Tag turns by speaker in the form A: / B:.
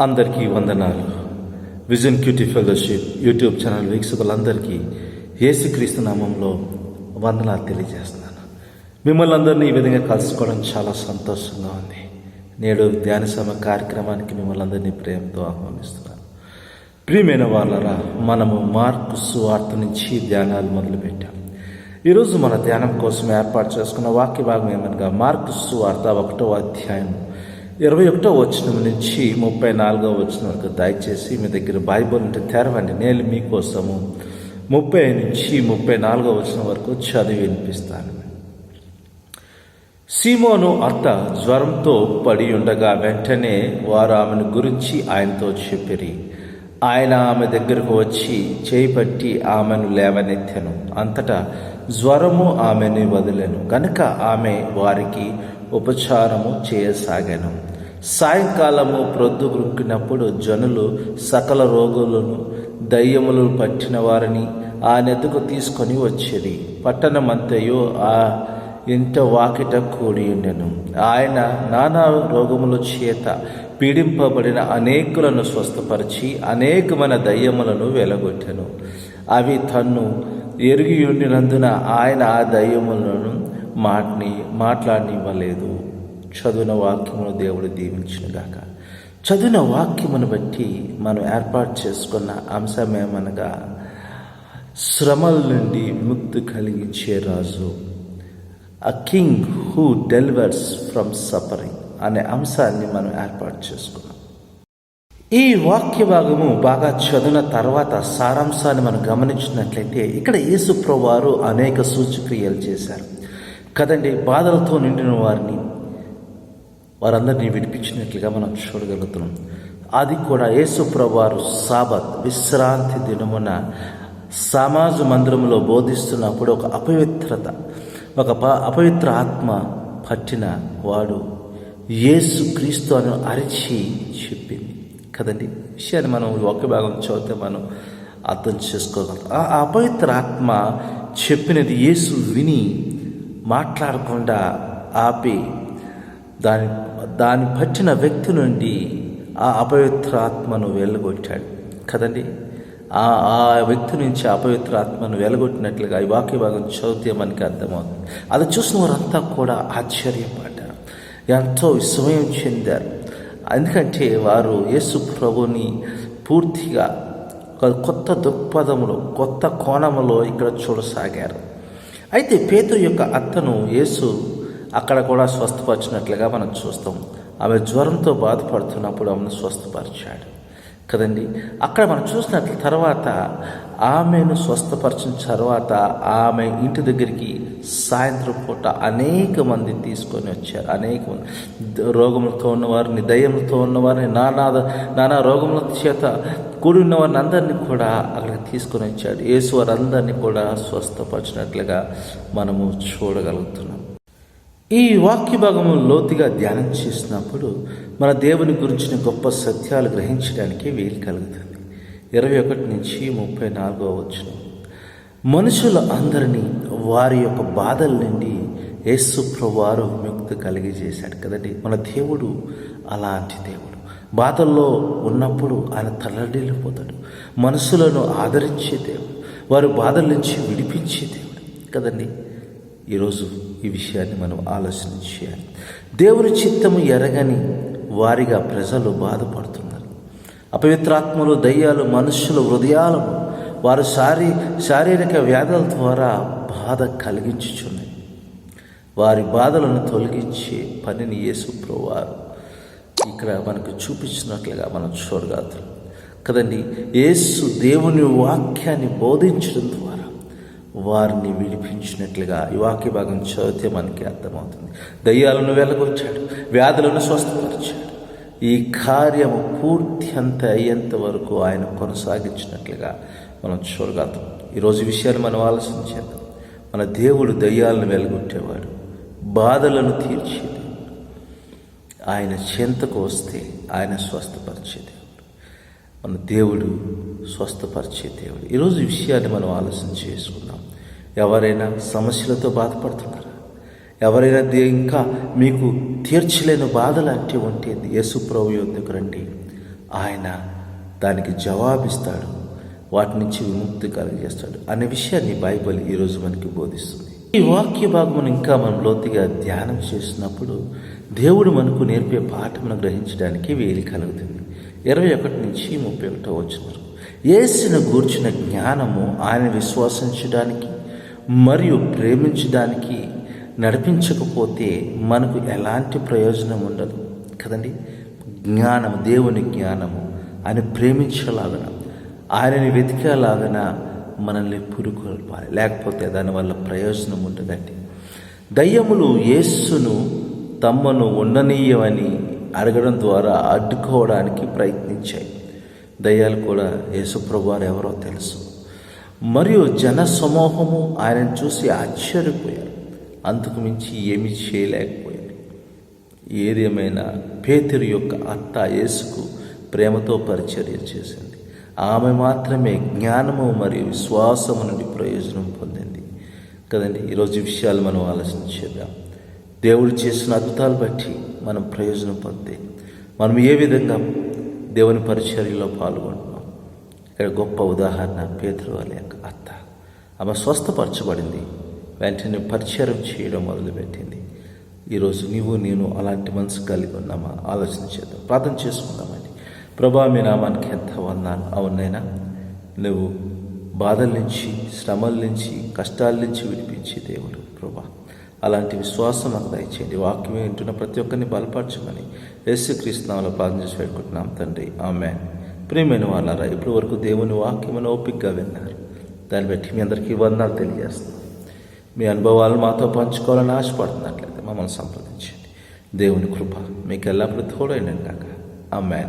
A: అందరికీ వందనాలు. Vision QT fellowship YouTube channel వీక్షకులందరికీ యేసుక్రీస్తు నామంలో వందనాలు తెలియజేస్తున్నాను. మిమ్మల్ని అందరినీ ఈ విధంగా కలుసుకోవడం చాలా సంతోషంగా ఉంది. నేడు ధ్యాన సమ కార్యక్రమానికి మిమ్మల్ని అందరినీ ప్రేమతో ఆహ్వానిస్తున్నాను. ప్రియమైన వాళ్ళరా మనము మార్పు సువార్త నుంచి ధ్యానాలు మొదలుపెట్టాం. ఈరోజు మన ధ్యానం కోసం ఏర్పాటు చేసుకున్న వాక్య భాగం ఏమనగా మార్కు సువార్త ఒకటో అధ్యాయం ఇరవై ఒకటో వచనం నుంచి ముప్పై నాలుగో వచనం వరకు దయచేసి మీ దగ్గర బైబుల్ ఉంటే తెరవండి. నేను మీకోసము ముప్పై నుంచి ముప్పై నాలుగో వచనం వరకు చదివి వినిపిస్తాను. సీమోను అత్త జ్వరంతో పడి ఉండగా వెంటనే వారు ఆమెను గురించి ఆయనతో చెప్పిరి. ఆయన ఆమె దగ్గరకు వచ్చి చేపట్టి ఆమెను లేవనెత్తెను. అంతటా జ్వరము ఆమెని వదిలేను. కనుక ఆమె వారికి ఉపచారము చేయసాగాను. సాయంకాలము ప్రొద్దుగురుక్కినప్పుడు జనులు సకల రోగులను దయ్యములు పట్టిన వారిని ఆ నెతకు తీసుకొని వచ్చేది పట్టణమంతయు ఆ ఇంట వాకిట కూడి ఉండెను. ఆయన నానా రోగముల చేత పీడింపబడిన అనేకులను స్వస్థపరిచి అనేకమైన దయ్యములను వెలగొట్టెను. అవి తన్ను ఎరిగి ఉండినందున ఆయన ఆ దయ్యములను మాట్ని మాట్లాడనివ్వలేదు. చదువున వాక్యమును దేవుడు దీవించినగాక. చదివిన వాక్యమును బట్టి మనం ఏర్పాటు చేసుకున్న అంశం ఏమనగా శ్రమల నుండి విముక్తి కలిగించే రాజు a king who delivers from suffering అనే అంశాన్ని మనం ఏర్పాటు చేసుకున్నాం. ఈ వాక్య భాగము బాగా చదివిన తర్వాత సారాంశాన్ని మనం గమనించినట్లయితే ఇక్కడ యేసు వారు అనేక సూచక్రియలు చేశారు. కదండి బాధలతో నిండిన వారిని వారందరినీ విడిపించినట్లుగా మనం చూడగలుగుతున్నాం. అది కూడా యేసు సాబత్ విశ్రాంతి దినమున సమాజ మందిరంలో బోధిస్తున్నప్పుడు ఒక అపవిత్రత ఒక ప అపవిత్ర ఆత్మ పట్టిన వాడు యేసు క్రీస్తు అని అరిచి చెప్పింది. కదండి? విషయాన్ని మనం ఒక భాగం చదివితే మనం అర్థం చేసుకోగలం. ఆ అపవిత్ర ఆత్మ చెప్పినది యేసు విని మాట్లాడకుండా ఆపి దాని దాన్ని పట్టిన వ్యక్తి నుండి ఆ అపవిత్రాత్మను వెళ్ళగొట్టాడు కదండి? ఆ ఆ వ్యక్తి నుంచి అపవిత్ర ఆత్మను వెలగొట్టినట్లుగా ఈ వాక్య భాగం చదివితే మనకి అర్థమవుతుంది. అది చూసిన వారంతా కూడా ఆశ్చర్యపడ్డారు. ఎంతో విస్మయం చెందారు. ఎందుకంటే వారు యేసు ప్రభుని పూర్తిగా ఒక కొత్త దృక్పథంలో కొత్త కోణములో ఇక్కడ చూడసాగారు. అయితే పేతురు యొక్క అత్తను యేసు అక్కడ కూడా స్వస్థపరిచినట్లుగా మనం చూస్తాం. ఆమె జ్వరంతో బాధపడుతున్నప్పుడు ఆమెను స్వస్థపరిచాడు. కదండి? అక్కడ మనం చూసినట్ల తర్వాత ఆమెను స్వస్థపరిచిన తర్వాత ఆమె ఇంటి దగ్గరికి సాయంత్రం పూట అనేక మంది తీసుకొని వచ్చారు. అనేక మంది. రోగములతో ఉన్నవారిని దయ్యములతో ఉన్నవారిని నానా నానా రోగముల చేత కూడి ఉన్న వారిని అందరినీ కూడా అక్కడికి తీసుకొని వచ్చాడు. యేసు వారందరినీ కూడా స్వస్థపరిచినట్లుగా మనము చూడగలుగుతున్నాం. ఈ వాక్య భాగము లోతుగా ధ్యానం చేసినప్పుడు మన దేవుని గురించిన గొప్ప సత్యాలు గ్రహించడానికి వీలు కలుగుతుంది. ఇరవై ఒకటి నుంచి ముప్పై నాలుగో వచ్చిన మనుషుల అందరినీ వారి యొక్క బాధల నుండి యేసు ప్రభువారు విముక్తి కలిగజేశాడు కదండి. మన దేవుడు అలాంటి దేవుడు. బాధల్లో ఉన్నప్పుడు ఆయన తల్లడిల్లిపోతాడు. మనుషులను ఆదరించే దేవుడు. వారి బాధల నుంచి విడిపించే దేవుడు కదండి. ఈరోజు ఈ విషయాన్ని మనం ఆలోచన చేయాలి. దేవుని చిత్తము ఎరగని వారిగా ప్రజలు బాధపడుతున్నారు. అపవిత్రాత్మలు దయ్యాలు మనుషుల హృదయాలు వారు శారీ శారీరక వ్యాధుల ద్వారా బాధ కలిగించుచున్నాయి. వారి బాధలను తొలగించే పనిని యేసుప్రవారు ఇక్కడ మనకు చూపించినట్లుగా మనం చూడగలుగుతాం. కదండి యేసు దేవుని వాక్యాన్ని బోధించడం ద్వారా వారిని విడిపించినట్లుగా ఈ వాక్య భాగం చదివితే మనకి అర్థమవుతుంది. దయ్యాలను వెలగొచ్చాడు వ్యాధులను స్వస్థపరిచాడు ఈ కార్యము పూర్తి అంత అయ్యేంత వరకు ఆయన కొనసాగించినట్లుగా మనం చూడగలుగుతాం. ఈరోజు విషయాన్ని మనం ఆలోచించేద్దాం మన దేవుడు దయ్యాలను వెలగొట్టేవాడు బాధలను తీర్చేది. ఆయన చింతకు వస్తే ఆయన స్వస్థపరిచేది. మన దేవుడు స్వస్థపరిచే దేవుడు. ఈరోజు విషయాన్ని మనం ఆలోచన చేసుకుందాం. ఎవరైనా సమస్యలతో బాధపడుతున్నారా? ఎవరైనా దే ఇంకా మీకు తీర్చలేని బాధలు అంటే ఉంటే యేసు ప్రభు యొద్దకు రండి. ఆయన దానికి జవాబిస్తాడు. వాటి నుంచి విముక్తి కలిగజేస్తాడు అనే విషయాన్ని బైబిల్ ఈరోజు మనకి బోధిస్తుంది. ఈ వాక్య భాగం ఇంకా మనం లోతుగా ధ్యానం చేసినప్పుడు దేవుడు మనకు నేర్పే పాఠమును గ్రహించడానికి వీలు కలుగుతుంది. ఇరవై ఒకటి నుంచి ముప్పై ఒకటో వచ్చిన వరకు. యేసును గూర్చిన జ్ఞానము ఆయన విశ్వసించడానికి మరియు ప్రేమించడానికి నడిపించకపోతే మనకు ఎలాంటి ప్రయోజనం ఉండదు. కదండి? జ్ఞానం దేవుని జ్ఞానము. ఆయన ప్రేమించలాగన ఆయనని వెతికేలాగన మనల్ని పురుకొల్పాలి లేకపోతే దానివల్ల ప్రయోజనం ఉండదండి. దయ్యములు యేస్సును తమ్మను ఉండనీయమని అడగడం ద్వారా అడ్డుకోవడానికి ప్రయత్నించాయి. దయ్యాలు కూడా యేసుప్రభువారు ఎవరో తెలుసు. మరియు జన సమూహము ఆయనను చూసి ఆశ్చర్యపోయారు. అంతకు మించి ఏమీ చేయలేకపోయారు. ఏదేమైనా పేతురు యొక్క అత్త యేసుకు ప్రేమతో పరిచర్య చేసింది. ఆమె మాత్రమే జ్ఞానము మరియు విశ్వాసము నుండి ప్రయోజనం పొందింది. కదండి ఈరోజు విషయాలు మనం ఆలోచించేద్దాం దేవుడు చేసిన అద్భుతాలు బట్టి మనం ప్రయోజనం పొందే మనం ఏ విధంగా దేవుని పరిచర్యలో పాల్గొంటున్నాం? ఇక్కడ గొప్ప ఉదాహరణ పేతురు వాళ్ళ యొక్క అత్త. ఆమె స్వస్థపరచబడింది. వెంటనే పరిచయం చేయడం మొదలుపెట్టింది. ఈరోజు నీవు నేను అలాంటి మనసు కలిగి ఉన్నామా? ఆలోచన చేద్దాం. ప్రార్థన చేసుకుందామండి ప్రభా మీ నామానికి ఎంత వందాను అవునైనా నువ్వు బాధల నుంచి శ్రమల నుంచి కష్టాల నుంచి విడిపించే దేవుడు. ప్రభా అలాంటి విశ్వాసం నాకు దయచేయండి. వాక్యం వింటున్న ప్రతి ఒక్కరిని బలపరచమని యేసు యేసుక్రీస్తునామలో ప్రార్థన చేసి పెట్టుకుంటున్నాం తండ్రి. ఆమె ప్రేమైన వాళ్ళారా ఇప్పటి వరకు దేవుని వాక్యమును ఓపికగా విన్నారు. దాన్ని బట్టి మీ అందరికీ వందనాలు తెలియజేస్తున్నాం. మీ అనుభవాలను మాతో పంచుకోవాలని ఆశపడుతున్నట్లయితే మమ్మల్ని సంప్రదించండి. దేవుని కృప మీకు ఎల్లప్పుడూ తోడైన కాక ఆమె